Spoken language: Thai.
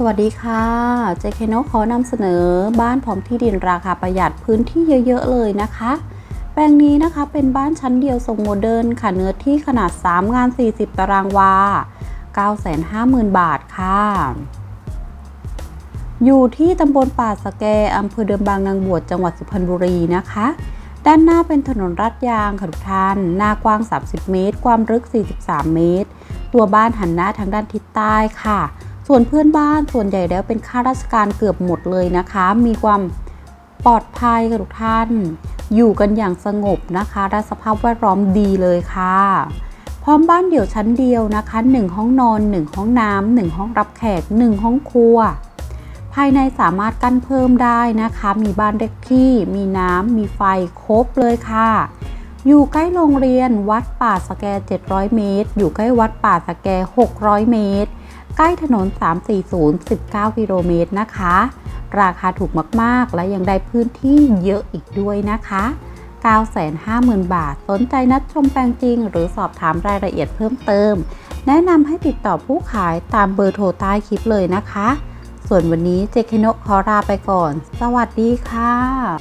สวัสดีค่ะ เจเคโนขอนำเสนอบ้านพร้อมที่ดินราคาประหยัดพื้นที่เยอะ ๆ เลยนะคะ แปลงนี้นะคะเป็นบ้านชั้นเดียวทรงโมเดิร์นค่ะเนื้อที่ขนาด 3 งาน 40 ตารางวา 950,000 บาทค่ะ อยู่ที่ตำบลป่าสะแกอำเภอเดิมบางนางบวชจังหวัดสุพรรณบุรีนะคะ ด้านหน้าเป็นถนนลาดยางค่ะทุกท่าน หน้ากว้าง 30 เมตร ความลึก 43 เมตร ตัวบ้านหันหน้าทางด้านทิศใต้ค่ะ ส่วนเพื่อนบ้านส่วนใหญ่แล้วเป็นข้าราชการเกือบหมดเลยนะคะ มีความปลอดภัยค่ะทุกท่าน อยู่กันอย่างสงบนะคะ และสภาพแวดล้อมดีเลยค่ะ พร้อมบ้านเดี่ยวชั้นเดียวนะคะ 1 ห้องนอน 1 ห้องน้ำ1ห้องรับแขก 1 ห้องครัว ภายในสามารถกั้นเพิ่มได้นะคะ มีบ้านเล็กที่ มีน้ำ มีไฟครบเลยค่ะ อยู่ใกล้โรงเรียนวัดป่าสแก 700 เมตร อยู่ใกล้วัดป่าสแก 600 เมตร ใกล้ถนน 340 19 กิโลเมตรนะคะ ราคาถูกมากๆ และยังได้พื้นที่เยอะอีกด้วยนะคะ 950,000 บาท สนใจนัดชมแปลงจริง หรือสอบถามรายละเอียดเพิ่มเติม แนะนำให้ติดต่อผู้ขายตามเบอร์โทรใต้คลิปเลยนะคะ ส่วนวันนี้เจคโนขอลาไปก่อน สวัสดีค่ะ